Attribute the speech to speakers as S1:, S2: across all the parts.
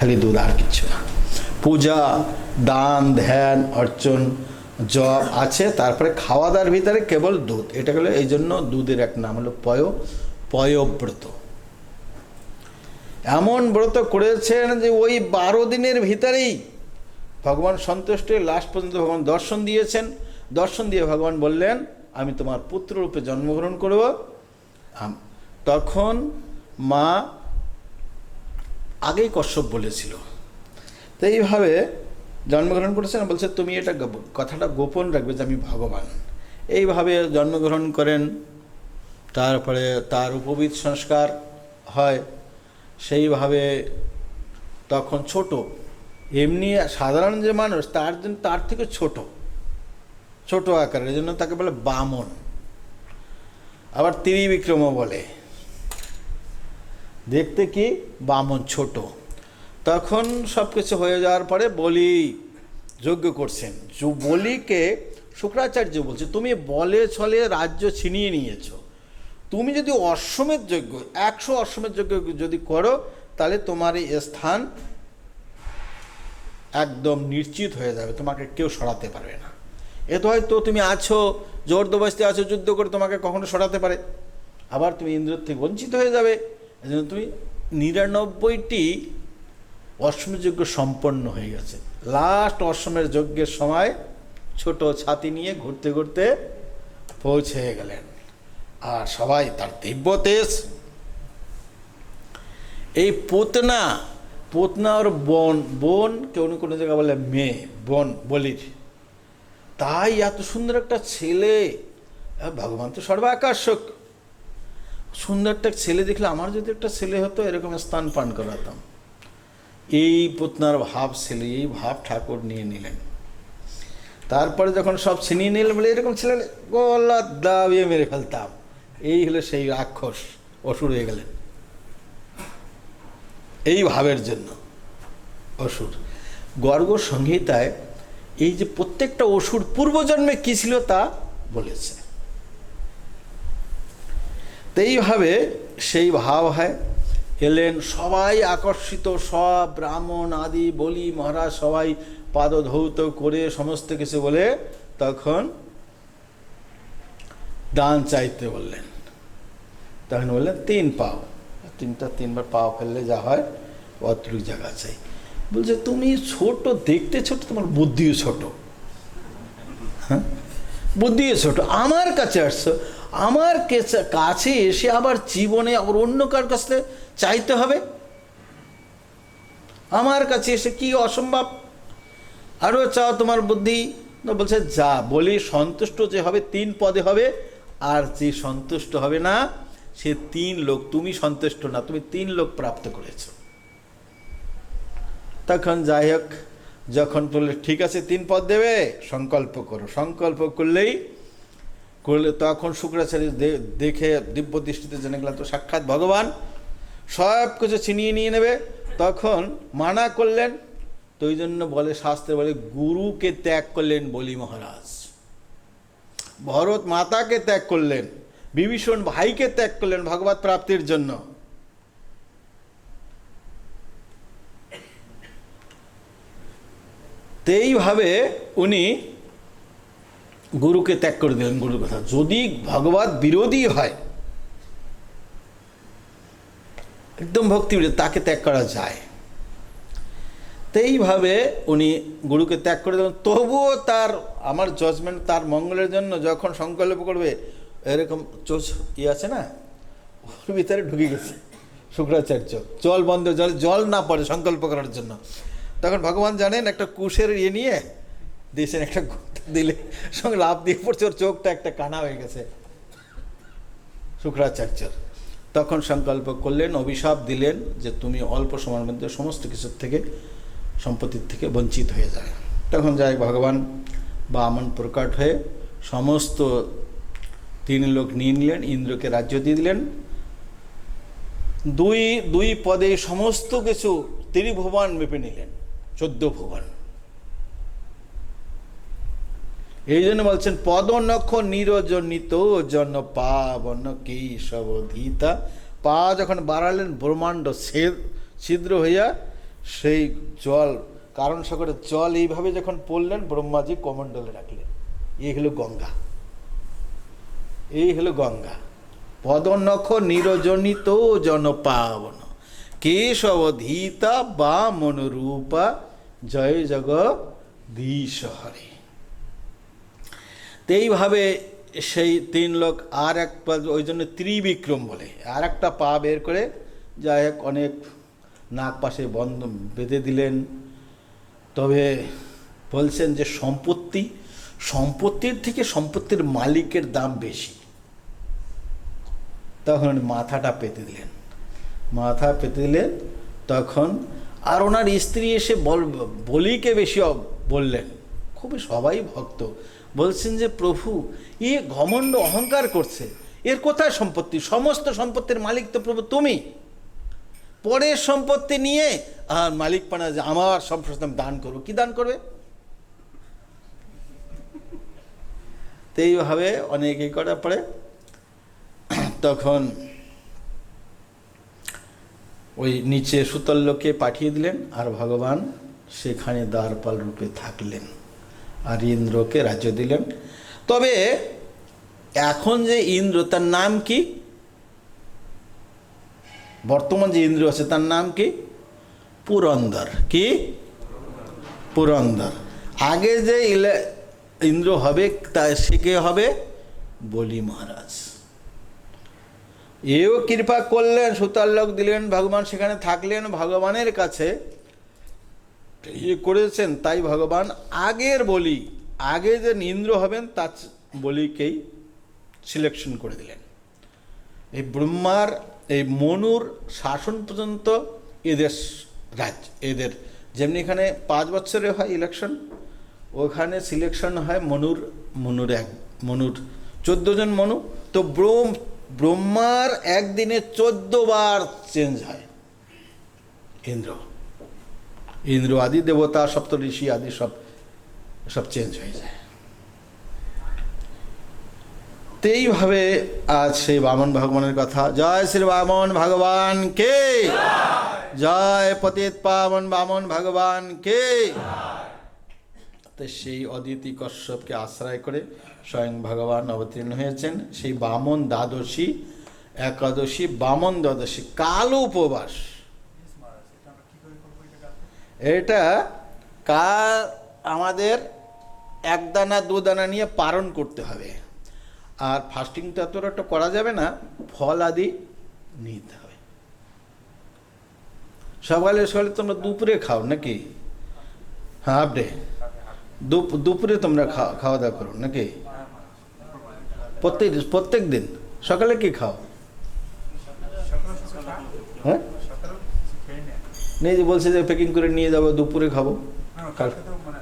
S1: খালি দুধ আর কিচ্ছু না। পূজা, দান, ধ্যান, অর্চন, জপ আছে, তারপরে খাওয়া দাওয়ার ভিতরে কেবল দুধ। এটা হলো এই জন্য দুধের এক নাম হলো পয়, পয়ব্রত। এমন ব্রত করেছেন যে ওই বারো দিনের ভিতরেই ভগবান সন্তুষ্ট লাস্ট পর্যন্ত ভগবান দর্শন দিয়েছেন। দর্শন দিয়ে ভগবান বললেন, আমি তোমার পুত্ররূপে জন্মগ্রহণ করব। তখন মা আগেই কশ্যপ বলেছিল। তো এইভাবে জন্মগ্রহণ করেছেন, বলছে, তুমি এটা কথাটা গোপন রাখবে যে আমি ভগবান। এইভাবে জন্মগ্রহণ করেন, তারপরে তার উপবিদ সংস্কার হয়। সেইভাবে তখন ছোট। এমনি সাধারণ যে মানুষ, তার জন্য, তার থেকে ছোট। ছোট আকারের জন্য তাকে বলে বামন। আবার ত্রিবিক্রমও বলে। দেখতে কি বামন ছোট। তখন সব কিছু হয়ে যাওয়ার পরে বলি যজ্ঞ করছেন। বলিকে শুক্রাচার্য বলছে, তুমি বলে ছলে রাজ্য ছিনিয়ে নিয়েছো। তুমি যদি অশ্বমেধ যজ্ঞ, একশো অশ্বমেধ যজ্ঞ যদি করো, তাহলে তোমার এই স্থান একদম নিশ্চিত হয়ে যাবে, তোমাকে কেউ সরাতে পারবে না। এ তো হয়তো তুমি আছো জোরদবস্তি আছো, যুদ্ধ করে তোমাকে কখনো সরাতে পারে। আবার তুমি ইন্দ্রের থেকে বঞ্চিত হয়ে যাবে। এই জন্য তুমি নিরানব্বইটি অশ্বমের যজ্ঞ সম্পন্ন হয়ে গেছে। লাস্ট অশ্বমের যজ্ঞের সময় ছোট ছাতি নিয়ে ঘুরতে ঘুরতে পৌঁছে গেলেন। আর সবাই তার দিব্য তেজ এই পোতনা পোতনা ওর বোন বোন কেউ না কোনো জায়গায় বলে মেয়ে, বোন বলির তাই এত সুন্দর একটা ছেলে। ভগবান তো সর্বাকর্ষক সুন্দর একটা ছেলে দেখলে আমার যদি একটা ছেলে হতো, এরকম স্থান পান করাতাম। এই পুতনার ভাব ছেলে, এই ভাব ঠাকুর নিয়ে নিলেন। তারপরে যখন সব ছিনিয়ে নিলেন, বলে এরকম ছেলে গলা দাবিয়ে মেরে ফেলতাম। এই হলো সেই রাক্ষস, অসুর হয়ে গেলেন। এই ভাবের জন্য অসুর। গর্গ সংহিতায় এই যে প্রত্যেকটা অসুর পূর্বজন্মে কী ছিল তা বলেছে। এইভাবে সেই ভাব হয়। এলেন সবাই আকর্ষিত, সব ব্রাহ্মণ, আদি, বলি, মহারাজ সবাই পাদধৌত করে সমস্ত কিছু বলে তখন দান চাইতে বললেন। তখন বললেন, তিন পাও। তিনটা তিনবার পাও ফেললে যা হয় অতটুকু জায়গা চাই। বলছে, তুমি ছোট, দেখতে ছোট, তোমার বুদ্ধিও ছোট। হ্যাঁ? বুদ্ধিও ছোট। আমার কাছে আসছো আমার কাছে এসে আবার জীবনে আবার অন্য কার কাছে চাইতে হবে? আমার কাছে এসে কি অসম্ভব? আরও চাও তোমার বুদ্ধি? বলছে, যা বলি সন্তুষ্ট যে হবে তিন পদে হবে, আর যে সন্তুষ্ট হবে না, সে তিন লোক, তুমি সন্তুষ্ট না, তুমি তিন লোক প্রাপ্ত করেছ। তখন যাই হোক, যখন বললে, ঠিক আছে, তিন পদ দেবে, সংকল্প করো। সংকল্প করলেই করলে তখন শুক্রাচার্য দেখে দিব্য দৃষ্টিতে জেনে গেলাম, তো সাক্ষাৎ ভগবান। সব কিছু ছিনিয়ে নিয়ে নেবে, তখন মানা করলেন, তো ওই জন্য বলে শাস্ত্রে বলে, গুরুকে ত্যাগ করলেন বলি মহারাজ। ভরত মাতাকে ত্যাগ করলেন, বিভীষণ ভাইকে ত্যাগ করলেন ভগবত প্রাপ্তির জন্য। এইভাবে উনি গুরুকে ত্যাগ করে দিলেন গুরুর কথা। যদি ভগবত বিরোধী হয়, একদম ভক্তি তাকে ত্যাগ করা যায়। তো এইভাবে উনি গুরুকে ত্যাগ করে দিলেন। তবুও তার, আমার জজমেন্ট তার মঙ্গলের জন্য যখন সংকল্প করবে, এরকম চোচ ই আছে না, ওর ভিতরে ঢুকে গেছে শুক্রাচার্য। জল বন্ধ, জল জল না পড়ে সংকল্প করার জন্য। তখন ভগবান জানেন একটা কুশের ইয়ে নিয়ে দিয়েছেন একটা দিলে, সঙ্গে লাভ দিয়ে পড়ছে, ওর চোখটা একটা কানা হয়ে গেছে। শুক্রাচার্যর তখন সংকল্প করলেন, অভিশাপ দিলেন যে তুমি অল্প সময়ের মধ্যে সমস্ত কিছুর থেকে, সম্পত্তির থেকে বঞ্চিত হয়ে যায় তখন যাই ভগবান বা বামন প্রকাট হয়ে সমস্ত তিন লোক নিয়ে নিলেন, ইন্দ্রকে রাজ্য দিয়ে দিলেন। দুই দুই পদে সমস্ত কিছু ত্রিভুবন মেপে নিলেন, চোদ্দ ভুবন। এই জন্য বলছেন, পদনক্ষ নিরজনিত জন পাবন কেশবধিতা পা যখন বাড়ালেন, ব্রহ্মাণ্ড ছেদ ছিদ্র হইয়া সেই জল, কারণ সাগরের জল এইভাবে যখন পড়লেন, ব্রহ্মাজি কমণ্ডলে রাখলেন। এই হলো গঙ্গা। এই হলো গঙ্গা। পদনখ নিরজনিত জনপাবন কেশবধীতা বা মনোরূপা জয় জগদীশ হরে। এইভাবে সেই তিন লোক আর এক পা- ওই জন্য ত্রিবিক্রম বলে। আর একটা পা বের করে যাই হোক অনেক নাক পাশে বন্ধ বেঁধে দিলেন। তবে বলছেন যে সম্পত্তি, সম্পত্তির থেকে সম্পত্তির মালিকের দাম বেশি। তখন মাথাটা পেতে দিলেন। মাথা পেতে দিলেন। তখন আর ওনার স্ত্রী এসে বল বলিকে বেশি বললেন। খুবই সবাই ভক্ত। বলছেন যে, প্রভু, এ ঘমণ্ড অহংকার করছে। এর কোথায় সম্পত্তি? সমস্ত সম্পত্তির মালিক তো প্রভু তুমি। পরের সম্পত্তি নিয়ে আর মালিক পানা যে আমার আমি দান করব। কি দান করবে? তো এইভাবে অনেকে করার পরে তখন ওই নিচে সুতল্যকে পাঠিয়ে দিলেন আর ভগবান সেখানে দ্বারপাল রূপে থাকলেন। আর ইন্দ্রকে রাজ্য দিলেন। তবে এখন যে ইন্দ্র, তার নাম কি? বর্তমান যে ইন্দ্র আছে, তার নাম কি? পুরন্দর। কি? পুরন্দর। আগে যে ইন্দ্র হবে, তা কে হবে? বলি মহারাজ। এও কৃপা করলেন সুতাল্লক দিলেন, ভগবান সেখানে থাকলেন, ভগবানের কাছে ইয়ে করেছেন, তাই ভগবান আগের বলি, আগে যে ইন্দ্র হবেন, তার বলিকেই সিলেকশন করে দিলেন। এই ব্রহ্মার, এই মনুর শাসন পর্যন্ত এদের রাজ এদের যেমনি এখানে পাঁচ বছরে হয় ইলেকশন ওখানে সিলেকশন হয় মনুর মনুর এক, মনুর চোদ্দ জন মনু। তো ব্রহ্ম, ব্রহ্মার একদিনে চোদ্দ বার চেঞ্জ হয়। ইন্দ্র। ইন্দ্র আদি, দেবতা, সপ্ত ঋষি আদি সব সব চেঞ্জ হয়ে যায়। তো এইভাবে আজ সেই বামন ভগবানের কথা। জয় শ্রী বামন ভগবান কে? জয় পতিত পাবন বামন ভগবান কে? তো সেই অদিতি কশ্যপকে আশ্রয় করে স্বয়ং ভগবান অবতীর্ণ হয়েছেন সেই বামন দ্বাদশী, একাদশী, বামন দ্বাদশী, কালো উপবাস। এটা কার আমাদের এক দানা দু দানা নিয়ে পালন করতে হবে। আর ফাস্টিংটা তো একটা করা যাবে না, ফল আদি নিতে হবে। সকালে সকালে তোমরা দুপুরে খাও নাকি? হ্যাঁ দুপ- দুপুরে তোমরা খাওয়া খাওয়া দাওয়া করো নাকি? প্রত্যেক প্রত্যেক দিন? সকালে কি খাও? হ্যাঁ? নেই যে বলছে যে প্যাকিং করে নিয়ে যাব দুপুরে খাব।
S2: মানে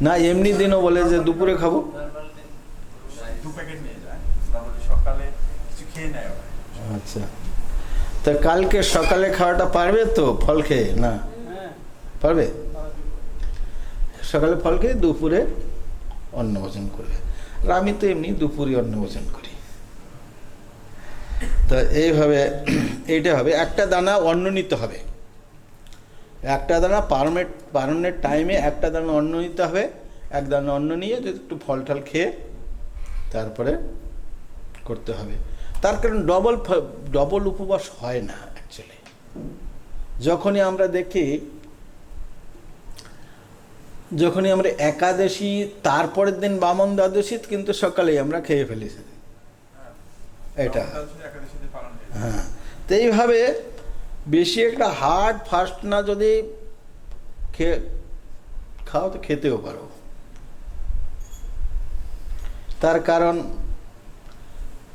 S2: না
S1: না এমনি দিনও বলে যে দুপুরে খাব।
S2: নিয়ে নেয়
S1: আচ্ছা। তা কালকে সকালে খাওয়াটা পারবে তো ফল খেয়ে? না। পারবে? সকালে ফল খেয়ে দুপুরে অন্ন ভোজন করবে। আর আমি তো এমনি দুপুরে অন্ন ভোজন করি। তা এইভাবে, এইটা হবে। একটা দানা অন্ন নিতে হবে। একটা দানা পারমেট পারনের টাইমে একটা দানা অন্ন নিতে হবে। এক দানা অন্ন নিয়ে যদি একটু ফল টল খেয়ে তারপরে করতে হবে। তার কারণ ডবল ডবল উপবাস হয় না অ্যাকচুয়ালি যখনই আমরা দেখি, যখনই আমরা একাদশী, তারপরের দিন বামন দ্বাদশী কিন্তু সকালেই আমরা খেয়ে ফেলি। এটা।
S2: হয়ে
S1: তো এইভাবে বেশি একটা হার্ড ফাস্ট না যদি খেয়ে খাও তো খেতেও পারো। তার কারণ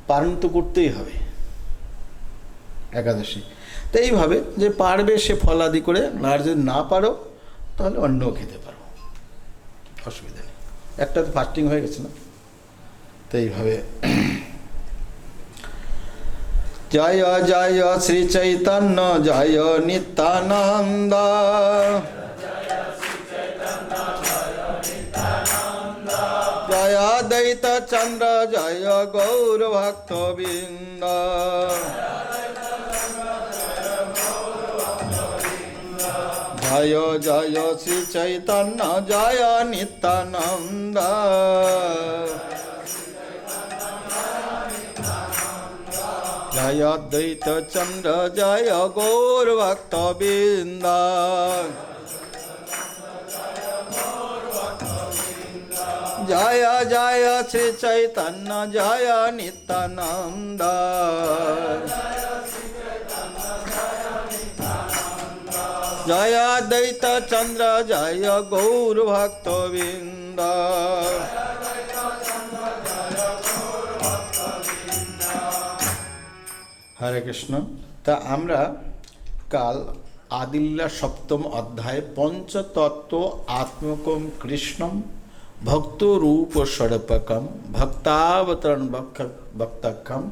S1: পালন তো করতেই হবে একাদশী। তো এইভাবে যে পারবে সে ফলাদি করে আর যদি না পারো তাহলে অন্যও খেতে পারো। অসুবিধা নেই। একটা তো ফাস্টিং হয়ে গেছে না? তো এইভাবে জয় জয় শ্রী চৈতন্য, জয় নিত্যানন্দ। জয় দৈত চন্দ্র, জয় গৌর ভক্তবৃন্দ। জয় জয় শ্রী চৈতন্য, জয় নিত্যানন্দ। জয় দ্বৈত চন্দ্র জয় গৌর ভক্ত বৃন্দ জয় জয় শ্রী চৈতন্য জয় নিত্যানন্দ জয় দ্বৈত চন্দ্র জয় গৌর ভক্ত বৃন্দ হরে কৃষ্ণ। তা আমরা কাল আদিল্লা সপ্তম অধ্যায় পঞ্চতত্ত্ব আত্মকম কৃষ্ণম ভক্ত রূপ স্বরূপকম ভক্তাবতরণ ভক্তাক্ষম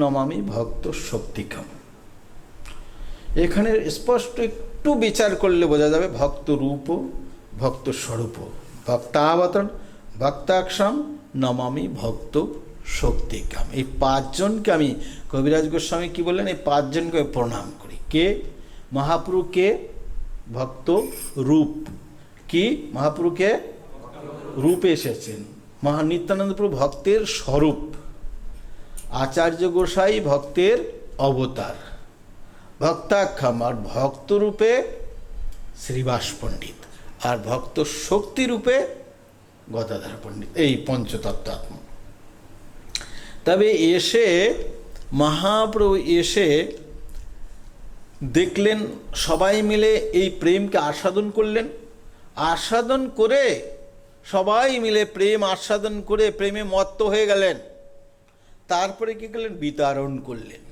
S1: নমামি ভক্ত শক্তিকম। এখানে স্পষ্ট একটু বিচার করলে বোঝা যাবে ভক্ত রূপ, ভক্ত স্বরূপ। ভক্তাবতরণ ভক্তাক্ষম নমামি ভক্ত শক্তিকাম এই পাঁচজনকে আমি, কবিরাজ গোস্বামী কি বললেন? এই পাঁচজনকে প্রণাম করি। কে? মহাপ্রভু কে? ভক্ত রূপ। কি? মহাপ্রভু কে? রূপে এসেছেন। মহা নিত্যানন্দ প্রভু ভক্তের স্বরূপ। আচার্য গোসাই ভক্তের অবতার। ভক্তাক্ষাম, আর ভক্তরূপে শ্রীবাস পণ্ডিত। আর ভক্ত শক্তিরূপে গদাধর পণ্ডিত। এই পঞ্চতত্ত্বাত্ম। তবে এসে, মহাপ্রভু এসে দেখলেন, সবাই মিলে এই প্রেমকে আস্বাদন করলেন। আস্বাদন করে সবাই মিলে প্রেম আস্বাদন করে প্রেমে মত্ত হয়ে গেলেন। তারপরে কি করলেন? বিতরণ করলেন।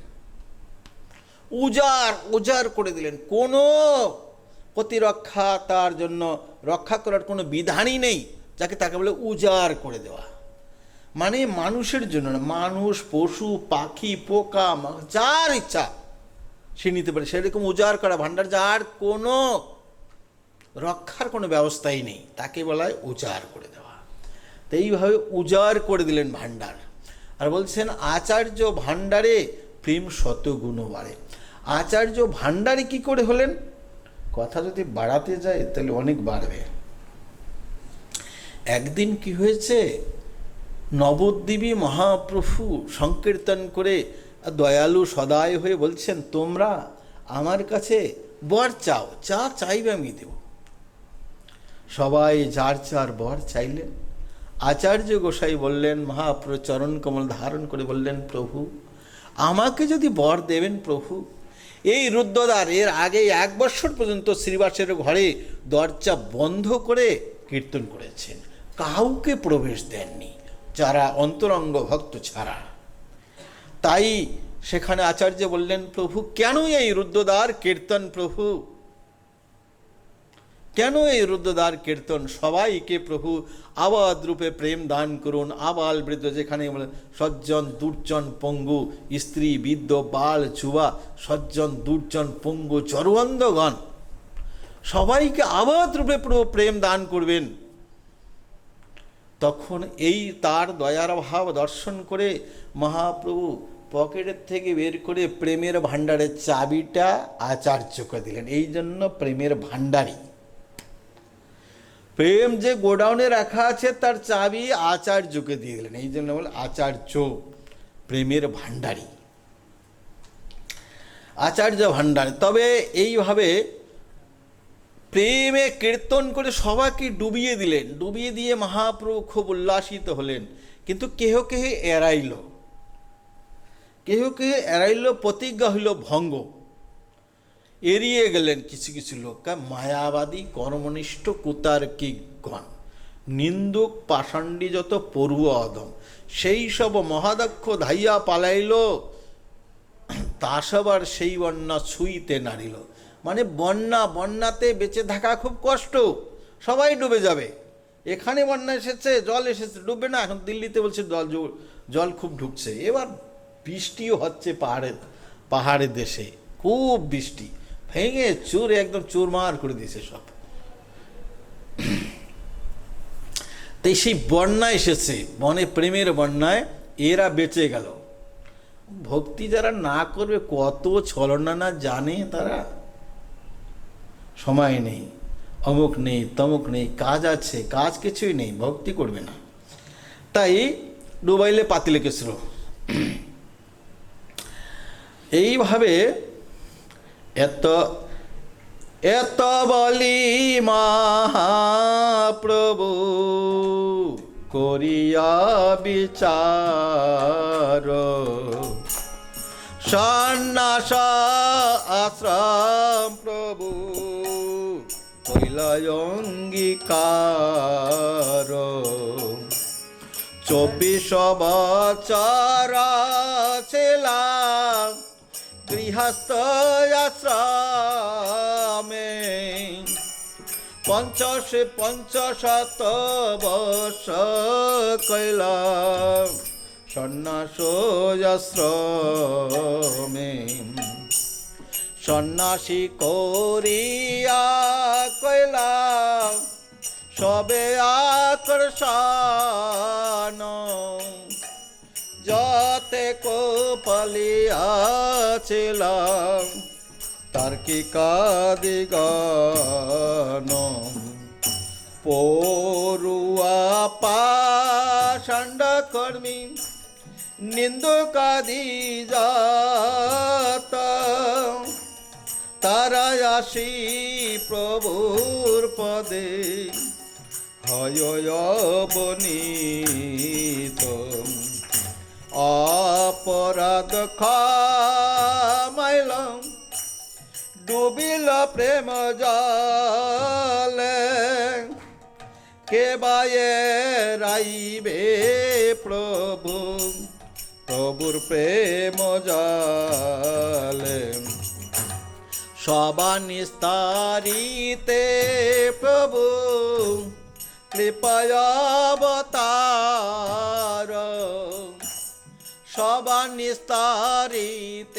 S1: উজাড় উজাড় করে দিলেন। কোনো প্রতিরক্ষা তার জন্য রক্ষা করার কোনো বিধানই নেই, যাকে তাকে বলে উজাড় করে দেওয়া। মানে মানুষের জন্য না, মানুষ, পশু, পাখি, পোকা যার ইচ্ছা, সে নিতে পারে। সেরকম উজাড় করা ভাণ্ডার যার কোনো রক্ষার কোনো ব্যবস্থাই নেই, তাকে বলা হয় উজাড় করে দেওয়া। তো এইভাবে উজাড় করে দিলেন ভাণ্ডার। আর বলছেন, আচার্য ভাণ্ডারে প্রেম শতগুণ বাড়ে। আচার্য ভাণ্ডারে কি করে হলেন? কথা যদি বাড়াতে যায়, তাহলে অনেক বাড়বে। একদিন কি হয়েছে? নবদ্বীপী মহাপ্রভু সংকীর্তন করে দয়ালু সদায় হয়ে বলছেন, তোমরা আমার কাছে বর চাও, যা চাইবে আমি দেব। সবাই যার যার বর চাইলেন। আচার্য গোসাই বললেন, মহাপ্রচরণ কমল ধারণ করে বললেন, প্রভু, আমাকে যদি বর দেবেন প্রভু, এই রুদ্রদ্বার এর আগে এক বছর পর্যন্ত শ্রীবাসের ঘরে দরজা বন্ধ করে কীর্তন করেছেন। কাউকে প্রবেশ দেননি। যারা অন্তরঙ্গ ভক্ত ছাড়া। তাই সেখানে আচার্য বললেন, প্রভু কেন এই রুদ্রদ্বার কীর্তন প্রভু? কেন এই রুদ্রদ্বার কীর্তন? সবাইকে প্রভু, আবাদ রূপে প্রেম দান করুন। আবাল বৃদ্ধ যেখানে সজ্জন, দুর্জন, পঙ্গু, স্ত্রী, বৃদ্ধ, বাল, যুবা, সজ্জন, দুর্জন, পঙ্গু জরুয়ান্ধগণ সবাইকে আবাদ রূপে প্রভু প্রেম দান করবেন। তখন এই তার দয়ার ভাব দর্শন করে মহাপ্রভু পকেটের থেকে বের করে প্রেমের ভাণ্ডারের চাবিটা আচার্যকে দিলেন। এই জন্য প্রেমের ভাণ্ডারী। প্রেম যে গোডাউনে রাখা আছে, তার চাবি আচার্যকে দিয়ে দিলেন। এই জন্য বলে আচার্য প্রেমের ভাণ্ডারী। আচার্য ভাণ্ডার। তবে এইভাবে প্রেমে কীর্তন করে সবাইকে ডুবিয়ে দিলেন, ডুবিয়ে দিয়ে মহাপ্রভু খুব উল্লাসিত হলেন। কিন্তু কেহ কেহ এড়াইল। কেহ কেহ এড়াইল, প্রতিজ্ঞা হইল ভঙ্গ। এড়িয়ে গেলেন কিছু কিছু লোক মায়াবাদী, কর্মনিষ্ঠ, কুতার্কিকগণ। নিন্দুক, পাষাণ্ডী যত পড়ুয়া অদম সেই সব মহাদক্ষ ধাইয়া পালাইল। তা সবার সেই বন্যা ছুঁইতে নারিল মানে বন্যা, বন্যাতে বেঁচে থাকা খুব কষ্ট। সবাই ডুবে যাবে। এখানে বন্যা এসেছে, জল এসেছে, ডুববে না। এখন দিল্লিতে বলছে জল জল খুব ঢুকছে। এবার বৃষ্টিও হচ্ছে পাহাড়ের পাহাড়ের দেশে। খুব বৃষ্টি। ভেঙে চুর একদম চুরমার করে দিয়েছে সব। তাই সেই বন্যা এসেছে মনে প্রেমের বন্যায় এরা বেঁচে গেল। ভক্তি যারা না করবে, কত ছলনা না জানে তারা। সময় নেই, অমুক নেই, তমুক নেই, কাজ আছে, কাজ কিছুই নেই, ভক্তি করবে না। তাই ডুবাইলে পাতিলে লেগেছিল এইভাবে এত এত বলি মহাপ্রভু করিয়া বিচার। সন্ন্যাস আশ্রম প্রভু কইলায় অঙ্গীকার চব্বিশ বছর ছিলাম গৃহস্থ আশ্রমে। পঞ্চাশ পঞ্চাশত বর্ষ কৈলাম সন্ন্যাস আশ্রমে। সন্ন্যাসী করিয়া কৈলাম সবে আকর্ষণ। যতে কোপালিয়াছিলাম তার্কিকাদিগণ পড়ুয়া পাষণ্ড কর্মী নিন্দুকাদি যাত আসি প্রভুর পদে। হয় বনিত অপরাধ খামাইলাম ডুবিল প্রেম জলে। কে বায়ে রাইবে প্রভু, প্রভুর প্রেম জলে। সবা নিস্তারিতে প্রভু কৃপয়াবতার। সবা নিস্তারিতে